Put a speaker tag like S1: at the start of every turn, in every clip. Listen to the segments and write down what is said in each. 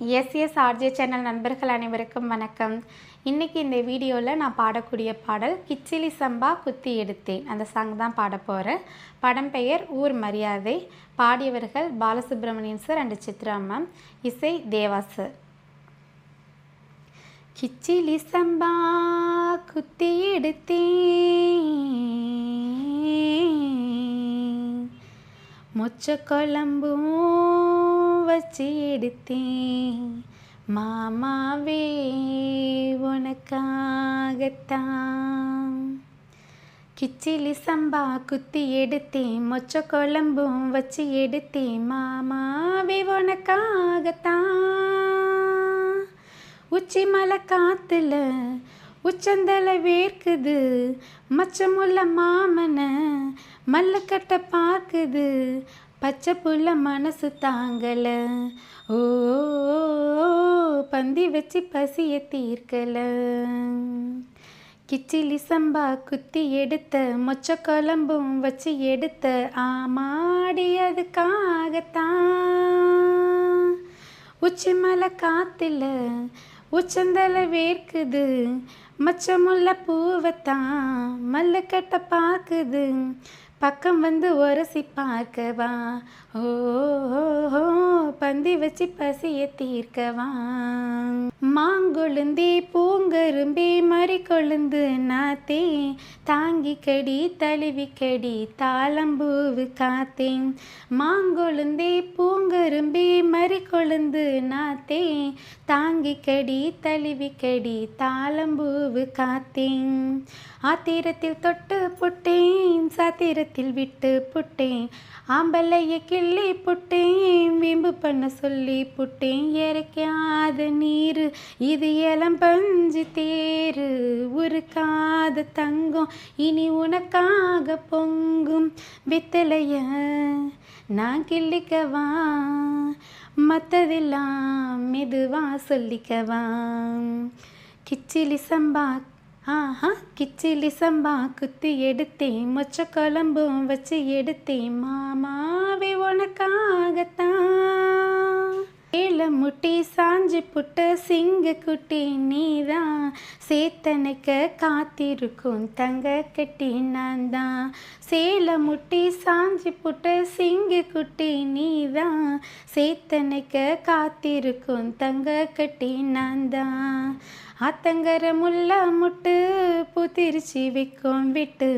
S1: SS RJ channel நண்பர்கள் அனைவருக்கும் வணக்கம். இன்றைக்கி இந்த வீடியோவில் நான் பாடக்கூடிய பாடல் கிச்சிலி சம்பா குத்தி எடுத்தேன். அந்த சாங் தான் பாட போகிறேன் படம் பெயர் ஊர் மரியாதை. பாடியவர்கள் Balasubramanian sir and Chitra ma'am இசை தேவா சார் கிச்சிலி சம்பா குத்தி எடுத்தேன். மொச்ச குழம்பும் வச்சு எடுத்தேன். மாமாவே உனக்காகத்தான். கிச்சிலி சம்பா குத்தி எடுத்தேன். மொச்ச குழம்பும் வச்சு எடுத்தேன். மாமாவே உனக்காகத்தான். உச்சி மலை காத்துல உச்சந்தலை வேர்க்குது. மச்சமுள்ள மாமனை மல்லக்கட்டை பார்க்குது. பச்சை புள்ள மனசு தாங்கல. ஓ பந்தி வச்சு பசிய தீர்க்கல. கிச்சிலி சம்பா குத்தி எடுத்த மொச்ச குழம்பும் வச்சு எடுத்த ஆமாடி அதுக்காகத்தான் உச்சி மலை காத்துல உச்சந்தலை வேர்க்குது மச்சமுள்ள பூவைத்தான் மல்லுக்கட்டை பார்க்குது பக்கம் வந்து உரசி பார்க்கவா? ஓ பந்தி வச்சு பசிய தீர்க்கவா மாங்கொழுந்தே பூங்கரும்பே மறி கொழுந்து நாத்தே. தாங்கி கடி தழுவி கடி தாளம்பூவு காத்தேன் மாங்கொழுந்தே பூங்கரும்பே மறி கொழுந்து நாத்தே. தாங்கி கடி தழுவி கடி தாளம்பூவு காத்தேன் ஆத்திரத்தில் தொட்டு புட்டேன் சாத்திரத்தில் விட்டு புட்டேன். ஆம்பளைய கிள்ளி புட்டேன் வீம்பு பண்ண சொல்லி புட்டேன். இறக்காத நீர் இது இளம் பஞ்சு தேரு உருக்காத தங்கம். இனி உனக்காக பொங்கும் வித்தலைய நான் கிள்ளிக்கவா? மற்றதெல்லாம் மெதுவா சொல்லிக்கவா? கிச்சிலி சம்பா ஆஹா கிச்சிலி சம்பா. குத்தி எடுத்தேன் மொச்ச குழம்பும் வச்சு எடுத்தேன். மாமாவே உனக்கா முட்டி சாஞ்சு புட்ட சிங்க குட்டி நீதான். சேத்தனுக்கு காத்திருக்கும் தங்க கட்டி நான் தான் சேல முட்டி சாஞ்சு புட்ட சிங்க குட்டி நீதான். சேத்தனுக்கு காத்திருக்கும் தங்க கட்டி நான் தான் ஆத்தங்கர முல்ல முட்டு திருச்சி வைக்கும் விட்டு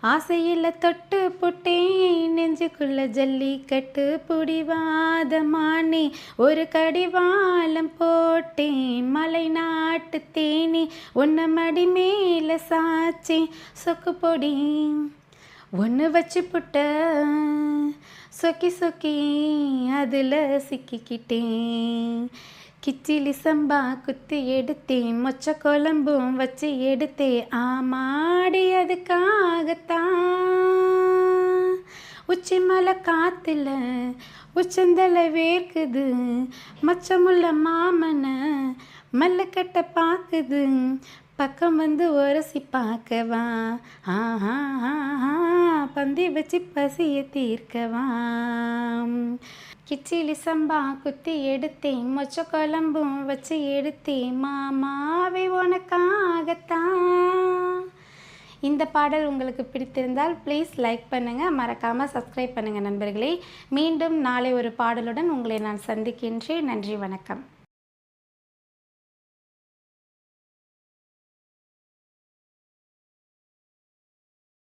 S1: ஆசையில் தொட்டு புட்டேன். நெஞ்சுக்குள்ள ஜல்லிக்கட்டு புடிவாதமானே ஒரு கடிவாளம் போட்டேன். மலை நாட்டு தேனி உன்னை மடி மேல சாச்சி சொக்கு பொடி ஒன்று வச்சு புட்ட சொக்கி சொக்கி அதில் சிக்கிக்கிட்டேன். கிச்சிலி சம்பா குத்தி எடுத்தேன் மொச்ச குழம்பும் வச்சு எடுத்தேன் ஆமாடி அதுக்காகத்தான் உச்சி மலை காத்துல உச்சந்தலை வேர்க்குது மச்சமுள்ள மாமனை மல்லுக்கட்டை பார்க்குது பக்கம் வந்து உரசி பார்க்கவா ஆஹா ஆஹா பந்தி வச்சு பசிய தீர்க்கவா. கிச்சிலி சம்பா குத்தி எடுத்தேன். மொச்ச குழம்பும் வச்சு எடுத்தேன். மாமாவே உனக்காகத்தான். இந்த பாடல் உங்களுக்கு பிடித்திருந்தால் ப்ளீஸ் லைக் பண்ணுங்கள் மறக்காமல் சப்ஸ்கிரைப் பண்ணுங்கள் நண்பர்களே. மீண்டும் நாளை ஒரு பாடலுடன் உங்களை நான் சந்திக்கின்றேன். நன்றி வணக்கம்.